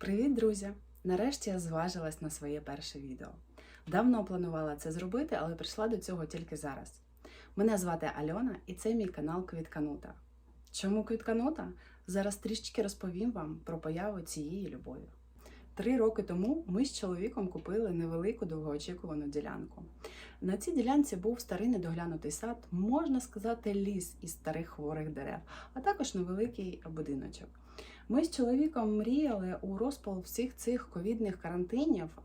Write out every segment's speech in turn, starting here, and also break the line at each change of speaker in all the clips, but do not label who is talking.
Привіт, друзі! Нарешті я зважилась на своє перше відео. Давно планувала це зробити, але прийшла до цього тільки зараз. Мене звати Альона і це мій канал Квітканута. Чому Квітканута? Зараз трішечки розповім вам про появу цієї любові. Три роки тому ми з чоловіком купили невелику довгоочікувану ділянку. На цій ділянці був старий недоглянутий сад, можна сказати, ліс із старих хворих дерев, а також невеликий будиночок. Ми з чоловіком мріяли у розпал всіх цих ковідних карантинів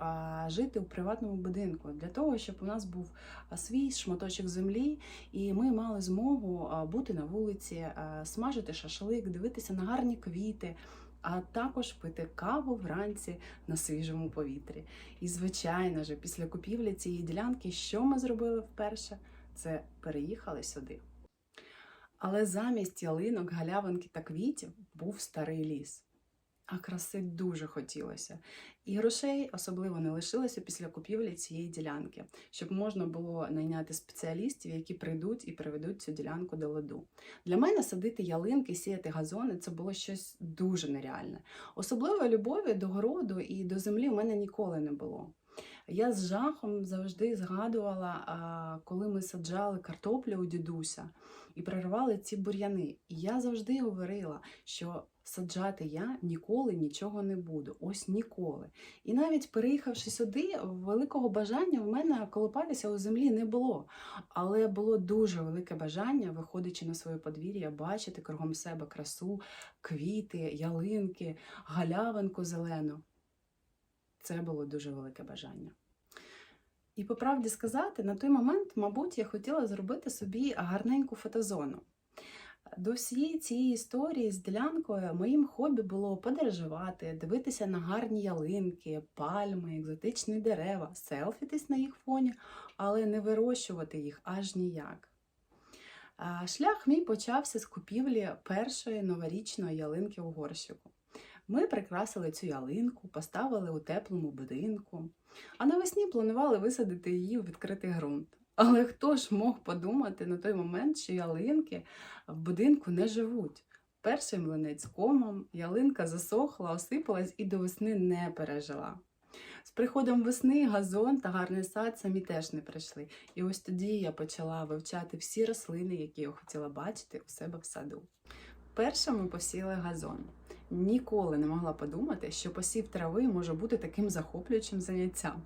жити у приватному будинку для того, щоб у нас був свій шматочок землі, і ми мали змогу бути на вулиці, смажити шашлик, дивитися на гарні квіти. А також пити каву вранці на свіжому повітрі. І, звичайно ж, після купівлі цієї ділянки, що ми зробили вперше? Це переїхали сюди. Але замість ялинок, галявинки та квітів був старий ліс. А краси дуже хотілося. І грошей особливо не лишилося після купівлі цієї ділянки, щоб можна було найняти спеціалістів, які прийдуть і приведуть цю ділянку до ладу. Для мене садити ялинки, сіяти газони це було щось дуже нереальне. Особливої любові до городу і до землі в мене ніколи не було. Я з жахом завжди згадувала, коли ми саджали картоплю у дідуся і проривали ці бур'яни. І я завжди говорила, що саджати я ніколи нічого не буду. Ось ніколи. І навіть переїхавши сюди, великого бажання в мене колопатися у землі не було. Але було дуже велике бажання, виходячи на своє подвір'я, бачити кругом себе красу, квіти, ялинки, галявинку зелену. Це було дуже велике бажання. І по правді сказати, на той момент, мабуть, я хотіла зробити собі гарненьку фотозону. До всієї цієї історії з ділянкою моїм хобі було подорожувати, дивитися на гарні ялинки, пальми, екзотичні дерева, селфітись на їх фоні, але не вирощувати їх аж ніяк. Шлях мій почався з купівлі першої новорічної ялинки у горщику. Ми прикрасили цю ялинку, поставили у теплому будинку, а навесні планували висадити її у відкритий ґрунт. Але хто ж мог подумати на той момент, що ялинки в будинку не живуть? Перший млинець комом, ялинка засохла, осипалась і до весни не пережила. З приходом весни газон та гарний сад самі теж не прийшли. І ось тоді я почала вивчати всі рослини, які я хотіла бачити у себе в саду. Перше ми посіли газон. Ніколи не могла подумати, що посів трави може бути таким захоплюючим заняттям,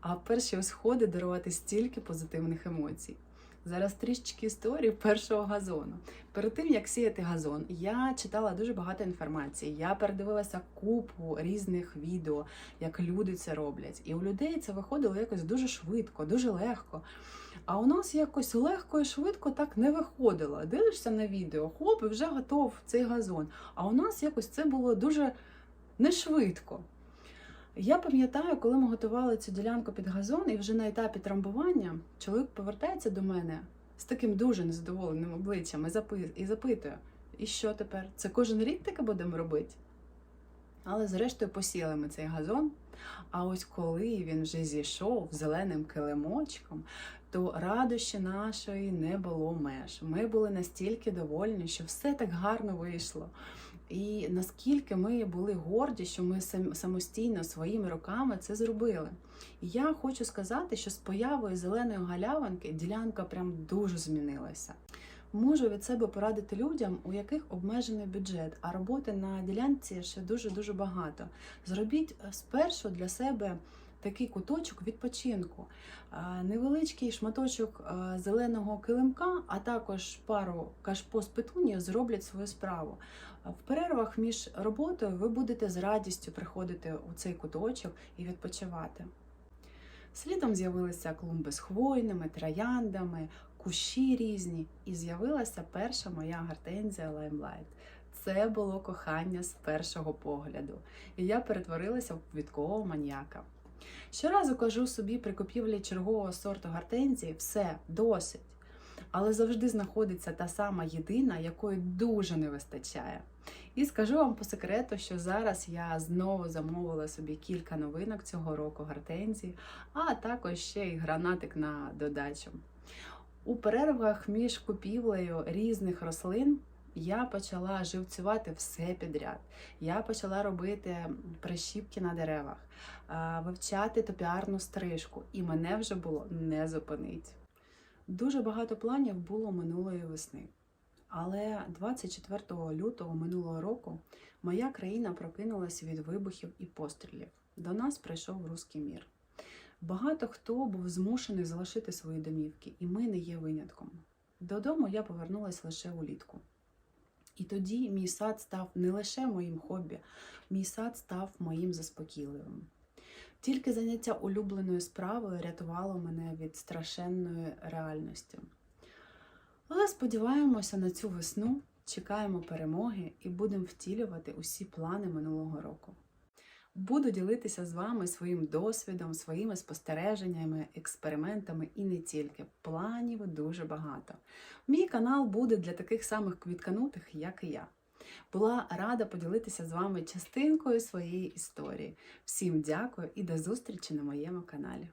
а перші сходи дарувати стільки позитивних емоцій. Зараз трішечки історії першого газону. Перед тим як сіяти газон, я читала дуже багато інформації. Я передивилася купу різних відео, як люди це роблять. І у людей це виходило якось дуже швидко, дуже легко. А у нас якось легко і швидко так не виходило. Дивишся на відео, хоп, і вже готов цей газон. А у нас якось це було дуже не швидко. Я пам'ятаю, коли ми готували цю ділянку під газон, і вже на етапі трамбування чоловік повертається до мене з таким дуже незадоволеним обличчям і запитує: і що тепер? Це кожен рік таке будемо робити? Але зрештою посіяли ми цей газон. А ось коли він вже зійшов зеленим килимочком, то радощі нашої не було меж. Ми були настільки довольні, що все так гарно вийшло. І наскільки ми були горді, що ми самостійно своїми руками це зробили. І я хочу сказати, що з появою зеленої галявинки ділянка прям дуже змінилася. Можу від себе порадити людям, у яких обмежений бюджет, а роботи на ділянці ще дуже дуже багато. Зробіть е, спершу для себе такий куточок відпочинку, невеличкий шматочок зеленого килимка, а також пару кашпо з петунію зроблять свою справу. В перервах між роботою ви будете з радістю приходити у цей куточок і відпочивати. Слідом з'явилися клумби з хвойними, трояндами, кущі різні, і з'явилася перша моя гортензія Limelight. Це було кохання з першого погляду, і я перетворилася в квіткового маніяка. Щоразу кажу собі при купівлі чергового сорту гортензії все досить. Але завжди знаходиться та сама єдина, якої дуже не вистачає. І скажу вам по секрету, що зараз я знову замовила собі кілька новинок цього року гортензії, а також ще й гранатик на додачу. У перервах між купівлею різних рослин Я почала живцювати все підряд. Я почала робити прищіпки на деревах, вивчати топіарну стрижку, і мене вже було не зупинить. Дуже багато планів було минулої весни. Але 24 лютого минулого року моя країна прокинулася від вибухів і пострілів. До нас прийшов руський мір. Багато хто був змушений залишити свої домівки, і ми не є винятком. Додому я повернулася лише улітку. І тоді мій сад став не лише моїм хобі, мій сад став моїм заспокійливим. Тільки заняття улюбленою справою рятувало мене від страшенної реальності. Але сподіваємося на цю весну, чекаємо перемоги і будемо втілювати усі плани минулого року. Буду ділитися з вами своїм досвідом, своїми спостереженнями, експериментами і не тільки. Планів дуже багато. Мій канал буде для таких самих квітканутих, як і я. Була рада поділитися з вами частинкою своєї історії. Всім дякую і до зустрічі на моєму каналі.